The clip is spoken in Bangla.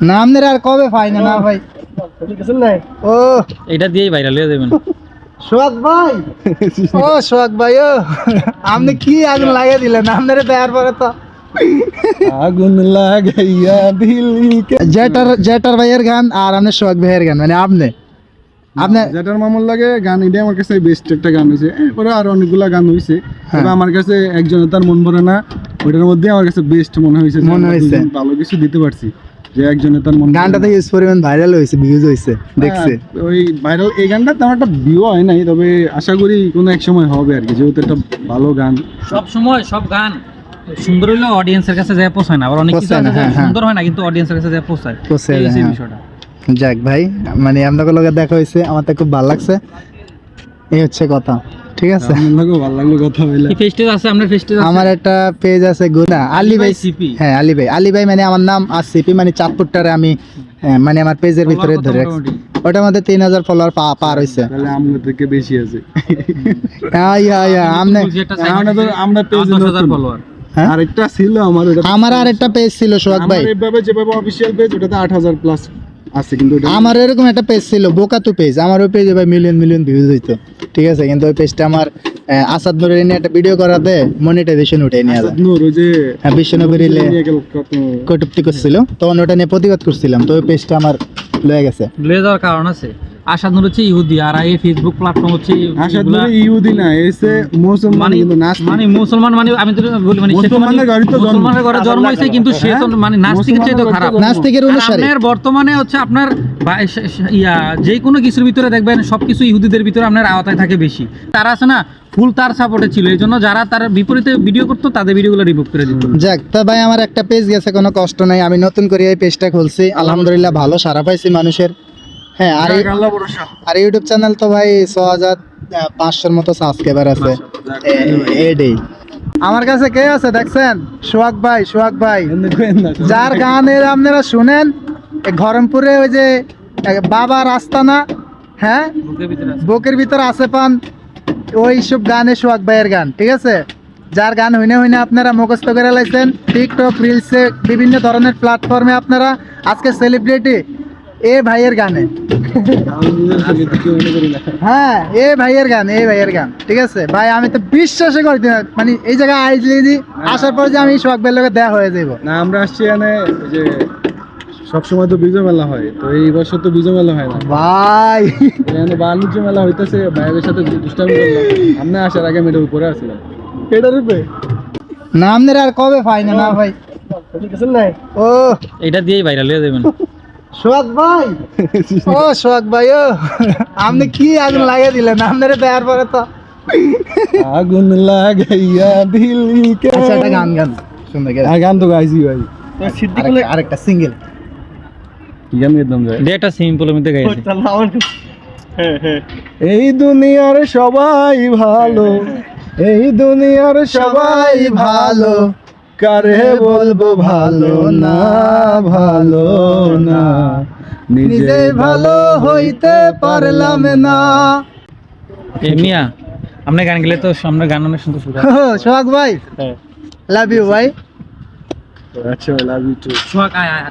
না আপনার আর কবে পাই না না ভাই। ও। এটা দিয়েই ভাইরাল হয়ে যাবেন। সোহাগ ভাই? ও সোহাগ ভাই ও। আপনি কি আগুন লাগিয়ে দিলেন? আপনারে দেওয়ার পরে তো। আগুন লাগাইয়া দিলি জেটার জেটার ভাইয়ের গান আর আপনার সোহাগ ভাইয়ের গান মানে আপনি। আপনি লাগে গান এটা আমার কাছে বেস্ট একটা গান হয়েছে এরপরে আর অনেকগুলা গান হয়েছে হ্যাঁ। তবে আমার কাছে একজনের তার মন ভরে না ওইটার মধ্যে আমার কাছে বেস্ট মনে হয়েছে মনে হয়েছে। ভালো কিছু দিতে পারছি। যে তার মন ভরে গানটা তো ইউজ পরিমাণ ভাইরাল হয়েছে ভিউজ হয়েছে দেখছে। হ্যাঁ, ওই ভাইরাল এই গানটা তেমন একটা ভিউ হয় নাই তবে আশা করি কোনো এক সময় হবে আর কি যেহেতু একটা ভালো গান। সব সময় সব গান সুন্দর অডিয়েন্সের কাছে যায় পৌঁছায় না আবার অনেক কিছু হ্যাঁ, হ্যাঁ। সুন্দর হয় না কিন্তু অডিয়েন্সের কাছে যায় পৌঁছায়। পৌঁছায় এই। বিষয়টা। যাক ভাই মানে লগে দেখা হয়েছে আমার তো খুব ভালো লাগছে। এই হচ্ছে কথা। ঠিক আছে? আমার ভালো লাগল কথা বলে কি আছে? আপনার ফেস্টিভ আছে? আমার একটা পেজ আছে গুনা। আলী ভাই সিপি হ্যাঁ আলী ভাই আলী ভাই মানে আমার নাম আর সিপি মানে চাঁদপুরটারে আমি হ্যাঁ, মানে আমার পেজের ভিতরে ধরে রাখছি। ওটার মধ্যে তিন হাজার ফলোয়ার পার হয়েছে তাহলে আমরা থেকে বেশি আছে। হ্যাঁ আমরা আমরা ফলোয়ার? আরেকটা ছিল আমার আমার আর একটা পেজ ছিল সোহাগ ভাই। এইভাবে যেভাবে অফিসিয়াল পেজ ওটাতে আট হাজার প্লাস আছে কিন্তু আমার এরকম একটা পেজ ছিল বোকাতু পেজ আমার ওই পেজে ভাই মিলিয়ন মিলিয়ন ভিউজ হইতো। ঠিক আছে? কিন্তু ওই পেজটা আমার আসাদ নুরের নিয়ে একটা ভিডিও করাতে মনিটাইজেশন উঠে নিয়ে আসাদ নূর ওই যে হ্যাঁ বিশ্বনবী রিলে কটুক্তি করছিল। তখন ওটা নিয়ে প্রতিবাদ করছিলাম। তো ওই পেজটা আমার লয়ে গেছে। লয়ে যাওয়ার কারণ আছে? আসাদ হচ্ছে ইহুদি আর এই ফেসবুক প্ল্যাটফর্ম হচ্ছে আশা ইহুদি না এসে মুসলমান মানে কিন্তু নাস্তিক। মানে মুসলমান মানে আমি তো বলি মানে মানে মুসলমানের ঘরে তো জন্ম। মুসলমানের ঘরে জন্ম হয়েছে কিন্তু সে তো মানে নাস্তিকের চেয়ে তো খারাপ। নাস্তিকের অনুসারী। আপনার বর্তমানে হচ্ছে আপনার ইয়া যে কোনো কিছুর ভিতরে দেখবেন সবকিছু ইহুদিদের ভিতরে আপনার আওতায় থাকে বেশি। তারা আছে না ফুল তার সাপোর্টে ছিল এই জন্য যারা তার বিপরীতে ভিডিও করতো তাদের ভিডিওগুলো রিমুভ করে দিত। যাক তা ভাই আমার একটা পেজ গেছে কোনো কষ্ট নাই আমি নতুন করে এই পেজটা খুলছি। আলহামদুলিল্লাহ ভালো সারা পাইছি মানুষের। হ্যাঁ আর ইউটিউব চ্যানেল তো ভাই ছ হাজার পাঁচশোর মতো সাবস্ক্রাইবার আছে। এডেই। আমার কাছে কে আছে দেখছেন? সোহাগ ভাই সোহাগ ভাই। যার গান এর আপনারা শুনেন ঘরমপুরে ওই যে বাবা রাস্তানা হ্যাঁ? বুকের ভিতরে আছে। পান। ওই সব গানে সোহাগ ভাইয়ের গান ঠিক আছে? যার গান হইনে হইনে আপনারা মুখস্থ করে লাইছেন। টিকটক রিলসে বিভিন্ন ধরনের প্ল্যাটফর্মে আপনারা আজকে সেলিব্রিটি এ ভাইয়ের গানে। হ্যাঁ এ ভাইয়ের গান এ ভাইয়ের গান ঠিক আছে? ভাই আমি তো বিশ্বাসই করছি না মানে এই জায়গায় আইসলি যে আসার পর যে আমি সোহাগ ভাইয়ের লোকের দেখা হয়ে যাইব। না আমরা আসছি এখানে যে সবসময় তো বিজয় মেলা হয় তো এই বছর তো বিজয় মেলা হয় না। ভাই। এখানে বাণিজ্য মেলা হইতেছে ভাইয়ের সাথে দুষ্টামি করলাম আমরা আসার আগে মেয়েটা উপরে আসলাম এটা রূপে না আপনার আর কবে পাই না না ভাই ও। এটা দিয়েই ভাইরাল হয়ে যাবেন। সোহাগ ভাই? ও সোহাগ ভাই ও। আপনি কি আগুন লাগিয়ে দিলেন? আপনার দেওয়ার পরে তো। আগুন লাগাইয়া দিলি কে? আচ্ছা একটা গান গান। সুন্দর করে আর গান তো গাইছি ভাই। আরেকটা- আরেকটা সিঙ্গেল কি গান একদম যায় দিয়ে একটা সিম্পলের মধ্যে গাইছে এই দুনিয়ার সবাই ভালো। এই দুনিয়ার সবাই ভালো। কারে বলব ভালো না ভালো না। নিজে ভালো হইতে পারলাম না। এমিয়া মিয়া আপনার গান গেলে তো সামনে গান অনেক সুন্দর শুরু সোহাগ ভাই। লাভ ইউ ভাই। আচ্ছা লাভ ইউ টু সোহাগ আয় আয়